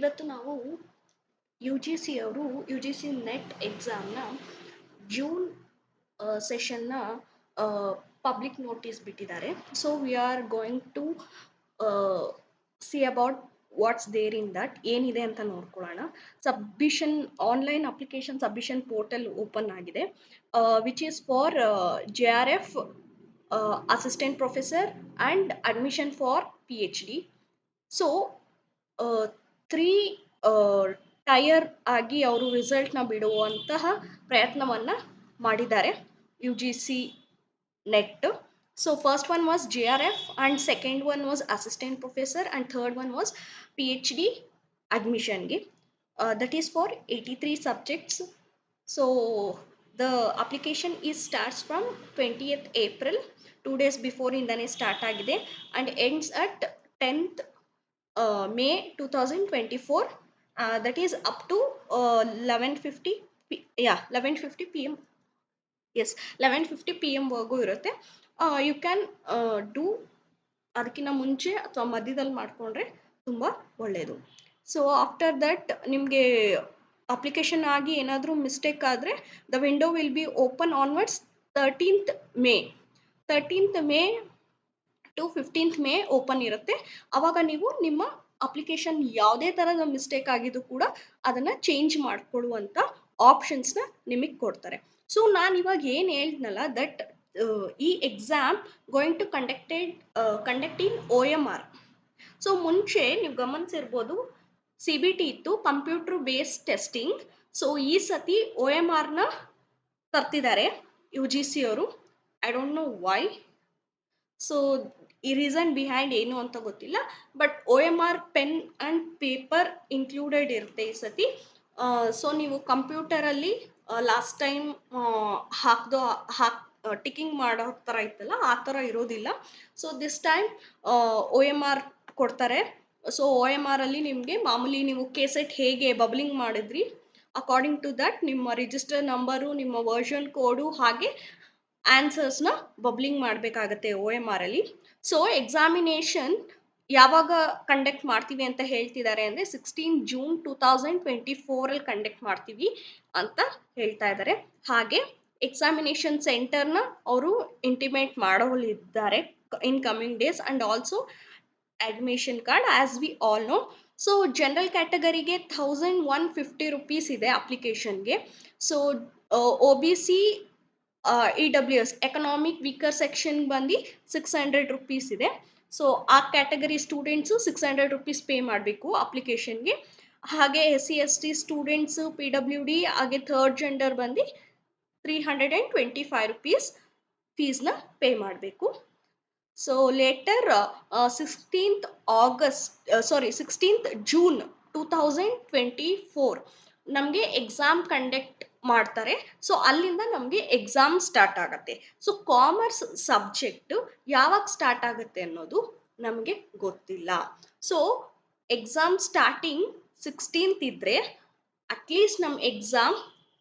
ಇವತ್ತು ನಾವು U G C ಅವರು ಯು ಜಿ ಸಿ ನೆಟ್ ಎಕ್ಸಾಮ್ನ ಜೂನ್ ಸೆಷನ್ನ ಪಬ್ಲಿಕ್ ನೋಟಿಸ್ ಬಿಟ್ಟಿದ್ದಾರೆ. So we are going to see about what's there in that ಏನಿದೆ ಅಂತ ನೋಡ್ಕೊಳ್ಳೋಣ. Submission online application submission portal open ಆಗಿದೆ. Which is for J R F assistant professor and admission for P H D so three tier ಆಗಿ ಅವರು ರಿಸಲ್ಟ್ನ ಬಿಡುವಂತಹ ಪ್ರಯತ್ನವನ್ನು ಮಾಡಿದ್ದಾರೆ. U G C NET so first one was J R F and second one was assistant professor and third one was P H D ಅಡ್ಮಿಷನ್ಗೆ that is for eighty three subjects so the application is starts from twentieth April two days ಬಿಫೋರಿಂದನೇ start ಆಗಿದೆ and ends at tenth is up to eleven fifty P yeah eleven fifty P M S eleven fifty P ಎಮ್ವರೆಗೂ ಇರುತ್ತೆ. You can do ಅದಕ್ಕಿಂತ ಮುಂಚೆ ಅಥವಾ ಮಧ್ಯದಲ್ಲಿ ಮಾಡಿಕೊಂಡ್ರೆ ತುಂಬ ಒಳ್ಳೆಯದು so after that ನಿಮಗೆ ಅಪ್ಲಿಕೇಶನ್ ಆಗಿ ಏನಾದರೂ ಮಿಸ್ಟೇಕ್ ಆದರೆ the window will be open onwards thirteenth May thirteenth May to fifteenth May open ಇರುತ್ತೆ. ಅವಾಗ ನೀವು ನಿಮ್ಮ ಅಪ್ಲಿಕೇಶನ್ ಯಾವುದೇ ಥರದ ಮಿಸ್ಟೇಕ್ ಆಗಿದ್ದು ಕೂಡ ಅದನ್ನು ಚೇಂಜ್ ಮಾಡಿಕೊಳ್ಳುವಂಥ ಆಪ್ಷನ್ಸ್ನ ನಿಮಗೆ ಕೊಡ್ತಾರೆ. ಸೊ ನಾನು ಇವಾಗ ಏನು ಹೇಳಿದ್ನಲ್ಲ ದಟ್ ಈ exam going to conducted conduct in O M R so ಮುಂಚೆ ನೀವು ಗಮನಿಸಿರ್ಬೋದು ಸಿ ಬಿ ಟಿ ಇತ್ತು ಕಂಪ್ಯೂಟರ್ ಬೇಸ್ಡ್ ಟೆಸ್ಟಿಂಗ್ ಸೊ ಈ ಸತಿ ಒ ಎಂ ಆರ್ನ ತರ್ತಿದ್ದಾರೆ ಯು ಜಿ ಸಿ ಅವರು. I don't know why so ಈ ರೀಸನ್ ಬಿಹೈಂಡ್ ಏನು ಅಂತ ಗೊತ್ತಿಲ್ಲ but O M R pen and paper included ಇರುತ್ತೆ ಈ ಸತಿ. ಸೊ ನೀವು ಕಂಪ್ಯೂಟರಲ್ಲಿ ಲಾಸ್ಟ್ ಟೈಮ್ ಹಾಕ್ದೋ, ಹಾಕ್ ಟಿಕಿಂಗ್ ಮಾಡೋ ಥರ ಇತ್ತಲ್ಲ, ಆ ಥರ ಇರೋದಿಲ್ಲ. So this time O M R ಕೊಡ್ತಾರೆ. ಸೊ ಒ ಎಂ ಆರಲ್ಲಿ ನಿಮಗೆ ಮಾಮೂಲಿ ನೀವು ಕೇಸೆಟ್ ಹೇಗೆ ಬಬ್ಲಿಂಗ್ ಮಾಡಿದ್ರಿ ಅಕಾರ್ಡಿಂಗ್ ಟು ದಟ್ ನಿಮ್ಮ ರಿಜಿಸ್ಟರ್ ನಂಬರು ನಿಮ್ಮ ವರ್ಷನ್ ಕೋಡು ಹಾಗೆ ಆನ್ಸರ್ಸ್ನ ಬಬ್ಲಿಂಗ್ ಮಾಡಬೇಕಾಗತ್ತೆ ಒ ಎಂ ಆರಲ್ಲಿ ಸೊ ಎಕ್ಸಾಮಿನೇಷನ್ ಯಾವಾಗ ಕಂಡಕ್ಟ್ ಮಾಡ್ತೀವಿ ಅಂತ ಹೇಳ್ತಿದ್ದಾರೆ ಅಂದರೆ sixteen June two thousand twenty ಫೋರಲ್ಲಿ conduct ಮಾಡ್ತೀವಿ ಅಂತ ಹೇಳ್ತಾ ಇದ್ದಾರೆ. ಹಾಗೆ ಎಕ್ಸಾಮಿನೇಷನ್ ಸೆಂಟರ್ನ ಅವರು intimate ಮಾಡೋಲಿದ್ದಾರೆ in coming days and also admission card as we all know so general ಕ್ಯಾಟಗರಿಗೆ thousand one fifty rupees ಇದೆ ಅಪ್ಲಿಕೇಶನ್ಗೆ so O B C E W S economic weaker section ಬಂದು ಸಿಕ್ಸ್ ಹಂಡ್ರೆಡ್ ರುಪೀಸ್ ಇದೆ. So ಆ category students six hundred rupees pay ಮಾಡಬೇಕು ಅಪ್ಲಿಕೇಶನ್ಗೆ ಹಾಗೆ S C S T students P W D ಹಾಗೆ third gender ಬಂದು three hundred and twenty five rupees ಫೀಸ್ನ pay ಮಾಡಬೇಕು so later sixteenth August sorry sixteenth June two thousand twenty four ನಮಗೆ exam conduct ಮಾಡ್ತಾರೆ. So ಅಲ್ಲಿಂದ ನಮಗೆ exam start ಆಗುತ್ತೆ. So commerce subject ಯಾವಾಗ start ಆಗುತ್ತೆ ಅನ್ನೋದು ನಮಗೆ ಗೊತ್ತಿಲ್ಲ. ಸೊ ಎಕ್ಸಾಮ್ ಸ್ಟಾರ್ಟಿಂಗ್ ಸಿಕ್ಸ್ಟೀನ್ತ್ ಇದ್ದರೆ ಅಟ್ಲೀಸ್ಟ್ ನಮ್ಮ ಎಕ್ಸಾಮ್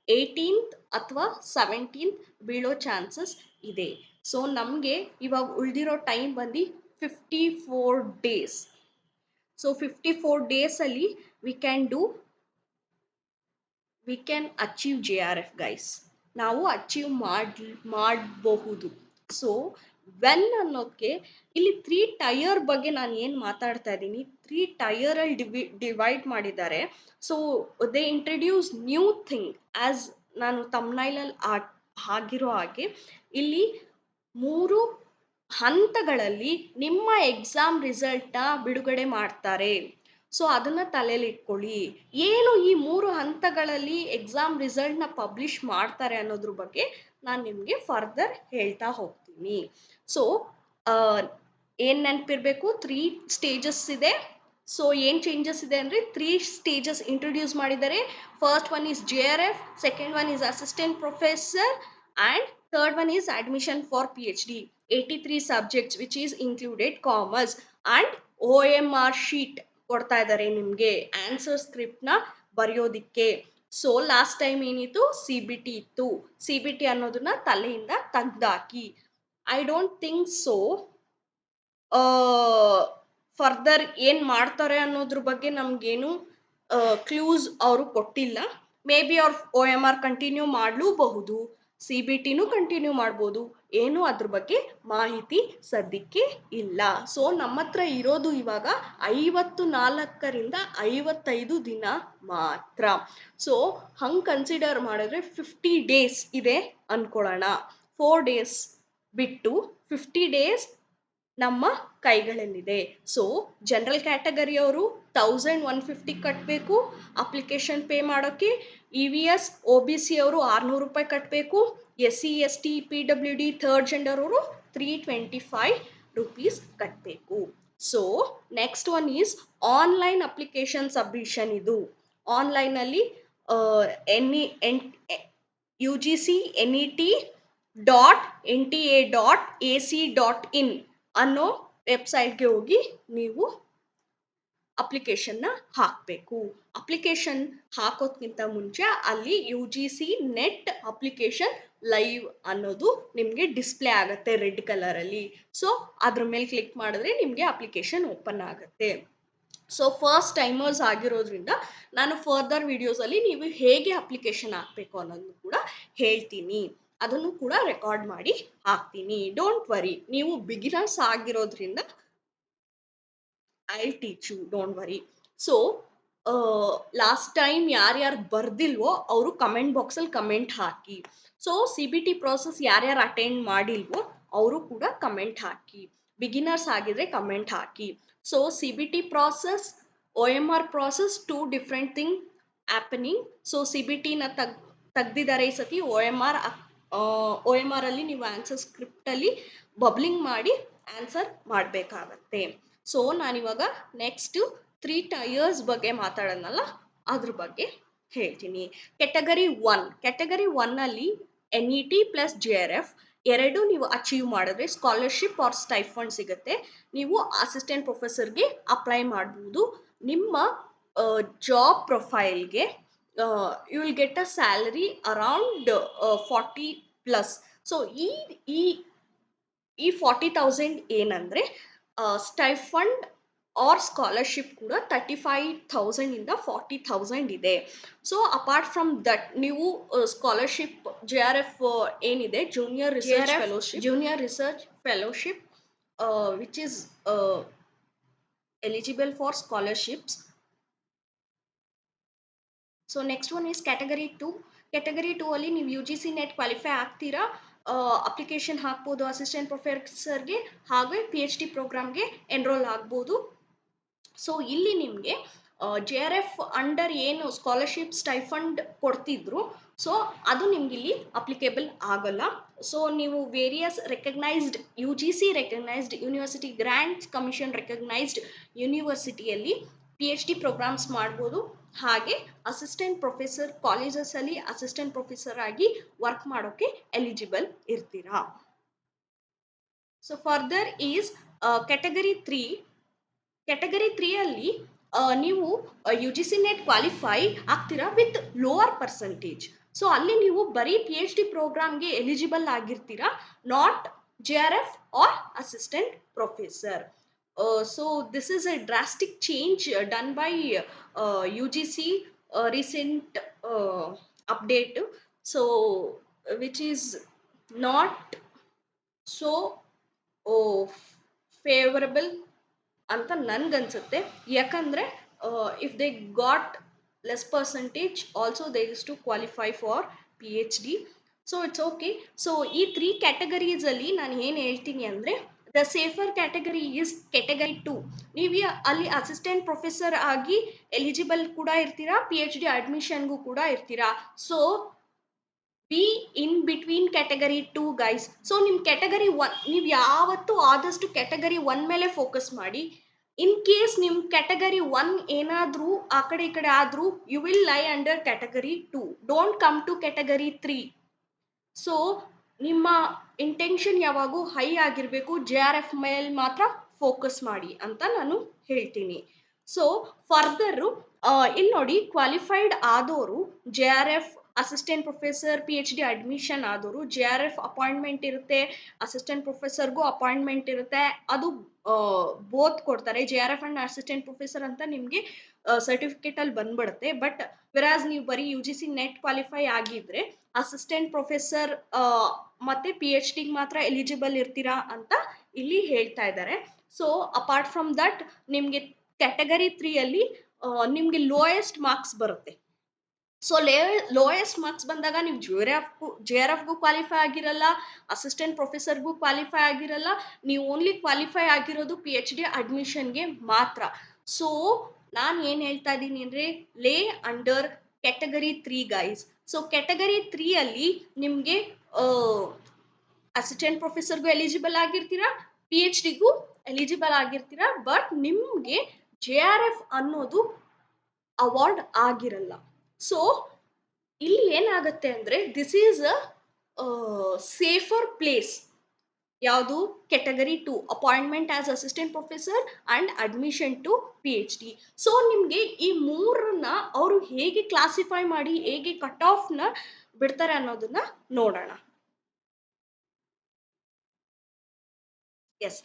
ಏಯ್ಟೀನ್ತ್ ಅಥವಾ ಸೆವೆಂಟೀನ್ತ್ ಬೀಳೋ ಚಾನ್ಸಸ್ ಇದೆ. ಸೊ ನಮಗೆ ಇವಾಗ ಉಳಿದಿರೋ ಟೈಮ್ ಬಂದು fifty four days so fifty four ಡೇಸಲ್ಲಿ we can do we can achieve J R F guys ನಾವು ಅಚೀವ್ ಮಾಡ್, ಮಾಡಬಹುದು. ಸೊ ವೆನ್ ಅನ್ನೋಕ್ಕೆ ಇಲ್ಲಿ ತ್ರೀ ಟಯರ್ ಬಗ್ಗೆ ನಾನು ಏನು ಮಾತಾಡ್ತಾ ಇದ್ದೀನಿ ತ್ರೀ ಟಯರಲ್ಲಿ ಡಿವಿ ಡಿವೈಡ್ ಮಾಡಿದ್ದಾರೆ. So they introduce new thing as ನಾನು ತಮ್ನೈಲಲ್ಲಿ ಆ, ಆಗಿರೋ ಹಾಗೆ, ಇಲ್ಲಿ ಮೂರು ಹಂತಗಳಲ್ಲಿ ನಿಮ್ಮ ಎಕ್ಸಾಮ್ ರಿಸಲ್ಟ್ನ ಬಿಡುಗಡೆ ಮಾಡ್ತಾರೆ. ಸೊ ಅದನ್ನು ತಲೆಯಲ್ಲಿ ಇಟ್ಕೊಳ್ಳಿ. ಏನು ಈ ಮೂರು ಹಂತಗಳಲ್ಲಿ ಎಕ್ಸಾಮ್ ರಿಸಲ್ಟ್ನ ಪಬ್ಲಿಷ್ ಮಾಡ್ತಾರೆ ಅನ್ನೋದ್ರ ಬಗ್ಗೆ ನಾನು ನಿಮಗೆ ಫರ್ದರ್ ಹೇಳ್ತಾ ಹೋಗ್ತೀನಿ. ಸೊ ಏನು ನೆನಪಿರ್ಬೇಕು? ತ್ರೀ ಸ್ಟೇಜಸ್ ಇದೆ. ಸೊ ಏನು ಚೇಂಜಸ್ ಇದೆ ಅಂದರೆ ತ್ರೀ ಸ್ಟೇಜಸ್ ಇಂಟ್ರೊಡ್ಯೂಸ್ ಮಾಡಿದ್ದಾರೆ. First one is J R F second one is assistant professor and third one is admission for P H D eighty three subjects which is included commerce and O M R sheet ಕೊಡ್ತಾ ಇದ್ದಾರೆ ನಿಮಗೆ answer ಸ್ಕ್ರಿಪ್ಟ್ನ ಬರೆಯೋದಿಕ್ಕೆ. So last time ಏನಿತ್ತು? C B T ಇತ್ತು. C B T ಅನ್ನೋದನ್ನ ತಲೆಯಿಂದ ತೆಗ್ದಾಕಿ. I don't think so further ಏನ್ ಮಾಡ್ತಾರೆ ಅನ್ನೋದ್ರ ಬಗ್ಗೆ ನಮಗೇನು ಕ್ಲೂಸ್ ಅವರು ಕೊಟ್ಟಿಲ್ಲ. ಮೇ ಬಿ ಅವ್ರ ಒ ಎಂ ಆರ್ ಕಂಟಿನ್ಯೂ ಮಾಡಲೂಬಹುದು. ಸಿ ಬಿ ಟಿನೂ ಕಂಟಿನ್ಯೂ ಮಾಡ್ಬೋದು. ಏನು ಅದ್ರ ಬಗ್ಗೆ ಮಾಹಿತಿ ಸದ್ಯಕ್ಕೆ ಇಲ್ಲ. ಸೊ ನಮ್ಮ ಹತ್ರ ಇರೋದು ಇವಾಗ ಐವತ್ತು ನಾಲ್ಕರಿಂದ ಐವತ್ತೈದು ದಿನ ಮಾತ್ರ. ಸೊ ಹಂಗೆ ಕನ್ಸಿಡರ್ ಮಾಡಿದ್ರೆ ಫಿಫ್ಟಿ ಡೇಸ್ ಇದೆ ಅನ್ಕೊಳ್ಳೋಣ. ಫೋರ್ ಡೇಸ್ ಬಿಟ್ಟು ಫಿಫ್ಟಿ ಡೇಸ್ ನಮ್ಮ ಕೈಗಳಲ್ಲಿದೆ. ಸೊ ಜನರಲ್ ಕ್ಯಾಟಗರಿಯವರು ತೌಸಂಡ್ ಒನ್ ಫಿಫ್ಟಿ ಕಟ್ಟಬೇಕು ಅಪ್ಲಿಕೇಶನ್ ಪೇ ಮಾಡೋಕ್ಕೆ E V S O B C ಅವರು ಆರುನೂರು ರೂಪಾಯಿ ಕಟ್ಟಬೇಕು S C S T P W D third gender ಅವರು ತ್ರೀ ಟ್ವೆಂಟಿ ಫೈವ್ ರುಪೀಸ್ ಕಟ್ಟಬೇಕು so next one is online application submission ಇದು ಆನ್ಲೈನಲ್ಲಿ N E N U G C N E T dot N T A dot A C dot in ಅನ್ನೋ ವೆಬ್ಸೈಟ್ಗೆ ಹೋಗಿ ನೀವು ಅಪ್ಲಿಕೇಶನ್ನ ಹಾಕಬೇಕು. ಅಪ್ಲಿಕೇಶನ್ ಹಾಕೋದ್ಕಿಂತ ಮುಂಚೆ ಅಲ್ಲಿ U G C NET application live ಅನ್ನೋದು ನಿಮಗೆ ಡಿಸ್ಪ್ಲೇ ಆಗುತ್ತೆ ರೆಡ್ ಕಲರಲ್ಲಿ. ಸೊ, ಅದ್ರ ಮೇಲೆ ಕ್ಲಿಕ್ ಮಾಡಿದ್ರೆ ನಿಮಗೆ ಅಪ್ಲಿಕೇಶನ್ ಓಪನ್ ಆಗುತ್ತೆ. ಸೊ, ಫಸ್ಟ್ ಟೈಮರ್ಸ್ ಆಗಿರೋದ್ರಿಂದ ನಾನು ಫರ್ದರ್ ವಿಡಿಯೋಸಲ್ಲಿ ನೀವು ಹೇಗೆ ಅಪ್ಲಿಕೇಶನ್ ಹಾಕಬೇಕು ಅನ್ನೋದನ್ನು ಕೂಡ ಹೇಳ್ತೀನಿ. ಅದನ್ನು ಕೂಡ ರೆಕಾರ್ಡ್ ಮಾಡಿ ಹಾಕ್ತೀನಿ. ಡೋಂಟ್ ವರಿ ನೀವು ಬಿಗಿನರ್ಸ್ ಆಗಿರೋದ್ರಿಂದ I teach you don't worry so last time ಯಾರ್ಯಾರು ಬರ್ದಿಲ್ವೋ ಅವರು ಕಮೆಂಟ್ ಬಾಕ್ಸಲ್ಲಿ ಕಮೆಂಟ್ ಹಾಕಿ. So C B T process ಯಾರ್ಯಾರು ಅಟೆಂಡ್ ಮಾಡಿಲ್ವೋ ಅವರು ಕೂಡ ಕಮೆಂಟ್ ಹಾಕಿ. ಬಿಗಿನರ್ಸ್ ಆಗಿದ್ರೆ ಕಮೆಂಟ್ ಹಾಕಿ. So C B T process O M R process two different thing happening so C B ಟಿನ ತಗ್, ತೆಗ್ದಿದ್ದಾರೆ ಈ ಸತಿ O M R O M R ಅಲ್ಲಿ ನೀವು ಆನ್ಸರ್ ಸ್ಕ್ರಿಪ್ಟಲ್ಲಿ ಬಬ್ಲಿಂಗ್ ಮಾಡಿ ಆನ್ಸರ್ ಮಾಡಬೇಕಾಗತ್ತೆ. ಸೊ ನಾನಿವಾಗ ನೆಕ್ಸ್ಟ್ ತ್ರೀ ಟೈರ್ಸ್ ಬಗ್ಗೆ ಮಾತಾಡೋಣಲ್ಲ, ಅದ್ರ ಬಗ್ಗೆ ಹೇಳ್ತೀನಿ. ಕೆಟಗರಿ ಒನ್ ಕೆಟಗರಿ ಒನ್ನಲ್ಲಿ N E T plus G R F ಎರಡು ನೀವು ಅಚೀವ್ ಮಾಡಿದ್ರೆ ಸ್ಕಾಲರ್ಶಿಪ್ ಆರ್ ಸ್ಟೈಫಂಡ್ ಸಿಗುತ್ತೆ. ನೀವು ಅಸಿಸ್ಟೆಂಟ್ ಪ್ರೊಫೆಸರ್ಗೆ ಅಪ್ಲೈ ಮಾಡ್ಬೋದು. ನಿಮ್ಮ job ಪ್ರೊಫೈಲ್ಗೆ you will get a salary around forty plus so ಈ ಈ ಈ ಫಾರ್ಟಿ ತೌಸಂಡ್ ಏನಂದರೆ ಸ್ಟೈಫಂಡ್ ಆರ್ ಸ್ಕಾಲರ್ಶಿಪ್ ಕೂಡ ತರ್ಟಿ ಫೈವ್ ಥೌಸಂಡಿಂದ ಫಾರ್ಟಿ ಥೌಸಂಡ್ ಇದೆ. ಸೊ ಅಪಾರ್ಟ್ ಫ್ರಮ್ ದಟ್ ನೀವು ಸ್ಕಾಲರ್ಶಿಪ್ ಜೆ ಆರ್ ಎಫ್ ಏನಿದೆ? Junior research fellowship junior research fellowship which is eligible for scholarships so next one is category two category two ಅಲ್ಲಿ ನೀವು U G C NET qualify ಆಗ್ತೀರಾ? Application ಹಾಕ್ಬೋದು assistant ಪ್ರೊಫೆಸರ್ಗೆ ಹಾಗೆ P H D ಪ್ರೋಗ್ರಾಮ್ಗೆ enrol ಆಗ್ಬೋದು. So ಇಲ್ಲಿ ನಿಮಗೆ ಜೆ ಆರ್ ಎಫ್ ಅಂಡರ್ ಏನು ಸ್ಕಾಲರ್ಶಿಪ್ ಸ್ಟೈಫಂಡ್ ಕೊಡ್ತಿದ್ರು ಸೊ ಅದು ನಿಮ್ಗೆ ಇಲ್ಲಿ ಅಪ್ಲಿಕೇಬಲ್ ಆಗಲ್ಲ. ಸೊ ನೀವು various recognised U G C recognised university grants commission recognised ಯೂನಿವರ್ಸಿಟಿಯಲ್ಲಿ P H D programmes ಮಾಡ್ಬೋದು. ಹಾಗೆ ಅಸಿಸ್ಟೆಂಟ್ ಪ್ರೊಫೆಸರ್ ಕಾಲೇಜಸಲ್ಲಿ ಅಸಿಸ್ಟೆಂಟ್ ಪ್ರೊಫೆಸರ್ ಆಗಿ ವರ್ಕ್ ಮಾಡೋಕೆ ಎಲಿಜಿಬಲ್ ಇರ್ತೀರಾ? So further is category three category ತ್ರೀಯಲ್ಲಿ ನೀವು U G C NET qualify ಆಗ್ತೀರಾ with lower percentage so ಅಲ್ಲಿ ನೀವು ಬರೀ ಪಿ ಎಚ್ ಡಿ ಪ್ರೋಗ್ರಾಮ್ಗೆ eligible ಆಗಿರ್ತೀರಾ not J R F or assistant professor so this is a drastic change done by U G C recent update so which is not so favourable ಅಂತ ನನ್ಗನ್ಸುತ್ತೆ ಯಾಕಂದರೆ if they got less percentage also they is to qualify for P H D so it's okay so ಈ three ಕ್ಯಾಟಗರೀಸಲ್ಲಿ ನಾನು ಏನು ಹೇಳ್ತೀನಿ ಅಂದರೆ the safer category is category two ನೀವು ಅಲ್ಲಿ ಅಸಿಸ್ಟೆಂಟ್ ಪ್ರೊಫೆಸರ್ ಆಗಿ ಎಲಿಜಿಬಲ್ ಕೂಡ ಇರ್ತೀರಾ ಪಿ ಎಚ್ ಡಿ ಅಡ್ಮಿಷನ್ಗೂ ಕೂಡ ಇರ್ತೀರಾ. So be in between category two guys so ನಿಮ್ಮ ಕ್ಯಾಟಗರಿ ಒನ್ ನೀವು ಯಾವತ್ತೂ ಆದಷ್ಟು ಕ್ಯಾಟಗರಿ ಒನ್ ಮೇಲೆ ಫೋಕಸ್ ಮಾಡಿ. ಇನ್ ಕೇಸ್ ನಿಮ್ಮ ಕ್ಯಾಟಗರಿ ಒನ್ ಏನಾದರೂ, ಆ ಕಡೆ ಈ ಕಡೆ ಆದರೂ you will lie under category two don't come to category three so ನಿಮ್ಮ ಇಂಟೆನ್ಷನ್ ಯಾವಾಗೂ ಹೈ ಆಗಿರಬೇಕು ಜೆ ಆರ್ ಎಫ್ ಮೇಲೆ ಮಾತ್ರ ಫೋಕಸ್ ಮಾಡಿ ಅಂತ ನಾನು ಹೇಳ್ತೀನಿ. ಸೊ ಫರ್ದರು ಇಲ್ಲಿ ನೋಡಿ ಕ್ವಾಲಿಫೈಡ್ ಆದವರು J R F assistant professor P H D admission ಆದವರು ಜೆ ಆರ್ ಎಫ್ ಅಪಾಯಿಂಟ್ಮೆಂಟ್ ಇರುತ್ತೆ ಅಸಿಸ್ಟೆಂಟ್ ಪ್ರೊಫೆಸರ್ಗೂ ಅಪಾಯಿಂಟ್ಮೆಂಟ್ ಇರುತ್ತೆ. ಅದು ಬೋತ್ ಕೊಡ್ತಾರೆ. J R F and assistant professor ಅಂತ ನಿಮಗೆ ಸರ್ಟಿಫಿಕೇಟಲ್ಲಿ ಬಂದ್ಬಿಡುತ್ತೆ. ಬಟ್ ವಿರಾಜ್ ನೀವು ಬರೀ U G C NET qualify ಆಗಿದ್ರೆ ಅಸಿಸ್ಟೆಂಟ್ ಪ್ರೊಫೆಸರ್ ಮತ್ತೆ ಪಿ ಎಚ್ ಡಿಗೆ ಮಾತ್ರ ಎಲಿಜಿಬಲ್ ಇರ್ತೀರಾ ಅಂತ ಇಲ್ಲಿ ಹೇಳ್ತಾ ಇದ್ದಾರೆ. ಸೊ ಅಪಾರ್ಟ್ ಫ್ರಮ್ ದಟ್ ನಿಮಗೆ ಕ್ಯಾಟಗರಿ ತ್ರೀಯಲ್ಲಿ ನಿಮಗೆ ಲೋಯೆಸ್ಟ್ ಮಾರ್ಕ್ಸ್ ಬರುತ್ತೆ. ಸೊ ಲೇ ಲೋಯೆಸ್ಟ್ ಮಾರ್ಕ್ಸ್ ಬಂದಾಗ ನೀವು ಜೆ ಆರ್ ಜೆ ಆರ್ ಎಫ್ಗೂ ಕ್ವಾಲಿಫೈ ಆಗಿರಲ್ಲ ಅಸಿಸ್ಟೆಂಟ್ ಪ್ರೊಫೆಸರ್ಗೂ ಕ್ವಾಲಿಫೈ ಆಗಿರಲ್ಲ, ನೀವು ಓನ್ಲಿ ಕ್ವಾಲಿಫೈ ಆಗಿರೋದು ಪಿ ಎಚ್ ಡಿ ಅಡ್ಮಿಷನ್ಗೆ ಮಾತ್ರ. ಸೊ ನಾನು ಏನು ಹೇಳ್ತಾ ಇದ್ದೀನಿ ಅಂದರೆ ಲೇ under category three guys so category ತ್ರೀಯಲ್ಲಿ ನಿಮಗೆ ಅಸಿಸ್ಟೆಂಟ್ ಪ್ರೊಫೆಸರ್ಗೂ ಎಲಿಜಿಬಲ್ ಆಗಿರ್ತೀರಾ ಪಿ ಎಚ್ ಡಿಗೂ ಎಲಿಜಿಬಲ್ ಆಗಿರ್ತೀರಾ ಬಟ್ ನಿಮಗೆ ಜೆ ಆರ್ ಎಫ್ ಅನ್ನೋದು ಅವಾರ್ಡ್ ಆಗಿರಲ್ಲ. ಸೊ ಇಲ್ಲಿ ಏನಾಗುತ್ತೆ ಅಂದರೆ this is a safer place ಯಾವುದು? Category two appointment as assistant professor and admission to P H D so ನಿಮಗೆ ಈ ಮೂರನ್ನ ಅವರು ಹೇಗೆ ಕ್ಲಾಸಿಫೈ ಮಾಡಿ, ಹೇಗೆ ಕಟ್ ಆಫ್ನ ಬಿಡ್ತಾರೆ ಅನ್ನೋದನ್ನ ನೋಡೋಣ. ಎಸ್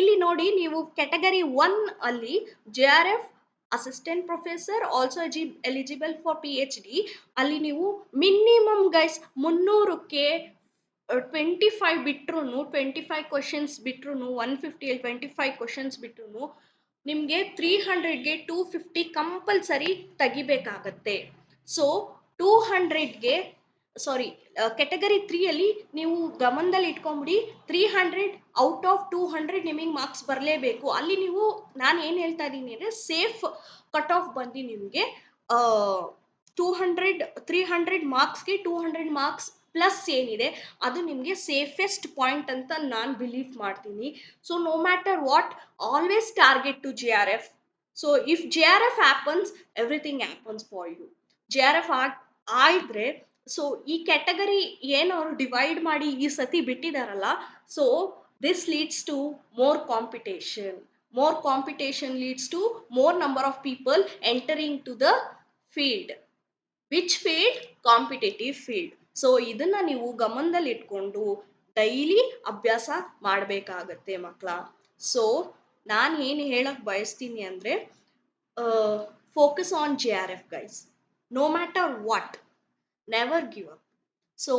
ಇಲ್ಲಿ ನೋಡಿ, ನೀವು ಕೆಟಗರಿ ಒನ್ ಅಲ್ಲಿ J R F assistant professor also AG eligible for P H D ಅಲ್ಲಿ ನೀವು ಮಿನಿಮಮ್ ಗೈಸ್ ಮುನ್ನೂರಕ್ಕೆ ಟ್ವೆಂಟಿ ಫೈವ್ ಬಿಟ್ರು ಟ್ವೆಂಟಿ ಫೈವ್ ಕ್ವಶನ್ಸ್ ಬಿಟ್ರು ಒನ್ ಫಿಫ್ಟಿಯಲ್ಲಿ ಟ್ವೆಂಟಿ ಫೈವ್ ಕ್ವಶನ್ಸ್ ಬಿಟ್ರು ನಿಮಗೆ ತ್ರೀ ಹಂಡ್ರೆಡ್ಗೆ ಟೂ ಫಿಫ್ಟಿ ಕಂಪಲ್ಸರಿ ತೆಗಿಬೇಕಾಗತ್ತೆ. ಸೊ ಟೂ ಹಂಡ್ರೆಡ್ಗೆ ಸಾರಿ ಕೆಟಗರಿ ತ್ರೀಯಲ್ಲಿ ನೀವು ಗಮನದಲ್ಲಿ ಇಟ್ಕೊಂಬಿಡಿ three hundred out of two hundred ನಿಮಗೆ ಮಾರ್ಕ್ಸ್ ಬರಲೇಬೇಕು. ಅಲ್ಲಿ ನೀವು, ನಾನು ಏನು ಹೇಳ್ತಾ ಇದ್ದೀನಿ ಅಂದರೆ ಸೇಫ್ ಕಟ್ ಆಫ್ ಬಂದು ನಿಮಗೆ ಟೂ ಹಂಡ್ರೆಡ್ ತ್ರೀ ಹಂಡ್ರೆಡ್ ಮಾರ್ಕ್ಸ್ಗೆ ಟೂ ಹಂಡ್ರೆಡ್ ಮಾರ್ಕ್ಸ್ ಪ್ಲಸ್ ಏನಿದೆ, ಅದು ನಿಮಗೆ ಸೇಫೆಸ್ಟ್ ಪಾಯಿಂಟ್ ಅಂತ ನಾನು ಬಿಲೀವ್ ಮಾಡ್ತೀನಿ. So no matter what always target to J R F so if J R F happens everything happens for you J R F ಆಯಿದ್ರೆ so ಈ category ಏನು ಅವರು divide ಮಾಡಿ ಈ ಸತಿ ಬಿಟ್ಟಿದಾರಲ್ಲ so this leads to more competition more competition leads to more number of people entering to the field which field competitive field so ಇದನ್ನ ನೀವು ಗಮನದಲ್ಲಿ ಇಟ್ಕೊಂಡು ಡೈಲಿ ಅಭ್ಯಾಸ ಮಾಡಬೇಕಾಗತ್ತೆ ಮಕ್ಕಳ ಸೊ ನಾನು ಏನು ಹೇಳಕ್ ಬಯಸ್ತೀನಿ ಅಂದರೆ focus on J R F guys no matter what never give up so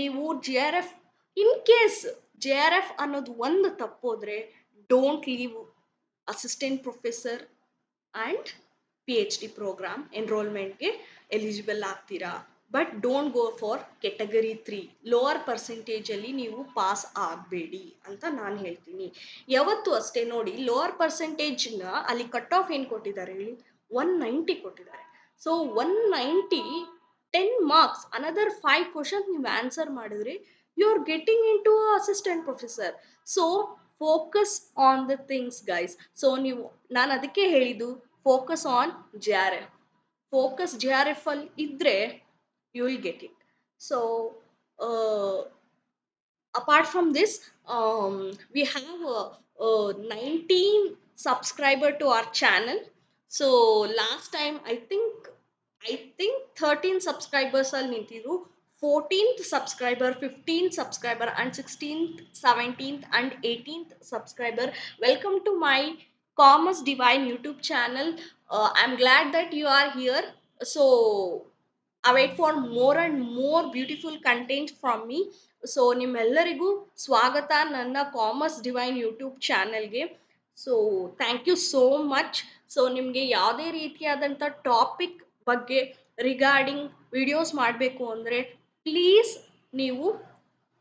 ನೀವು J R F in case J R F ಅನ್ನೋದು ಒಂದು ತಪ್ಪೋದ್ರೆ don't leave assistant professor and P H D programme ಎನ್ರೋಲ್ಮೆಂಟ್ಗೆ eligible ಆಗ್ತೀರಾ? But don't go for category three lower ಪರ್ಸೆಂಟೇಜಲ್ಲಿ ನೀವು pass ಆಗಬೇಡಿ ಅಂತ ನಾನು ಹೇಳ್ತೀನಿ. ಯಾವತ್ತು ಅಷ್ಟೇ ನೋಡಿ ಲೋವರ್ ಪರ್ಸೆಂಟೇಜ್ನ ಅಲ್ಲಿ ಕಟ್ ಆಫ್ ಏನು ಕೊಟ್ಟಿದ್ದಾರೆ ಹೇಳಿ? ಒನ್ ನೈಂಟಿ ಕೊಟ್ಟಿದ್ದಾರೆ. So one ninety ten marks another five question ನೀವು ಆನ್ಸರ್ ಮಾಡಿದ್ರಿ. You are getting into assistant professor so focus on the things guys so ನೀವು, ನಾನು ಅದಕ್ಕೆ ಹೇಳಿದ್ದು focus on J R F focus J R F ಅಲ್ಲಿ ಇದ್ದರೆ you will get it so apart from this we have nineteen subscriber to our channel so last time I think I think thirteen subscribers ಅಲ್ಲಿ ನಿಂತಿದ್ರು. Fourteenth subscriber fifteen subscriber and sixteenth seventeenth and eighteenth subscriber welcome to my Commerce Divine YouTube channel I am glad that you are here so I wait for more and more beautiful content from me so ನಿಮ್ಮೆಲ್ಲರಿಗೂ ಸ್ವಾಗತ ನನ್ನ Commerce Divine YouTube ಚಾನಲ್ಗೆ so thank you so much so ನಿಮಗೆ ಯಾವುದೇ ರೀತಿಯಾದಂಥ topic ಬಗ್ಗೆ regarding videos ಮಾಡಬೇಕು ಅಂದರೆ ಪ್ಲೀಸ್ ನೀವು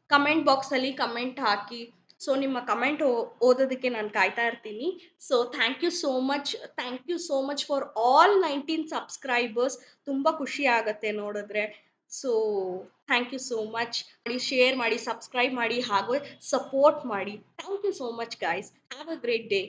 ಕಮೆಂಟ್ ಬಾಕ್ಸಲ್ಲಿ ಕಮೆಂಟ್ ಹಾಕಿ. ಸೊ ನಿಮ್ಮ ಕಮೆಂಟ್ ಓದೋದಕ್ಕೆ ನಾನು ಕಾಯ್ತಾ ಇರ್ತೀನಿ. So thank you so much thank you so much for all nineteen subscribers ತುಂಬ ಖುಷಿ ಆಗುತ್ತೆ ನೋಡಿದ್ರೆ. So thank you so much ಮಾಡಿ ಶೇರ್ ಮಾಡಿ ಸಬ್ಸ್ಕ್ರೈಬ್ ಮಾಡಿ, ಹಾಗೂ ಸಪೋರ್ಟ್ ಮಾಡಿ. Thank you so much guys have a great day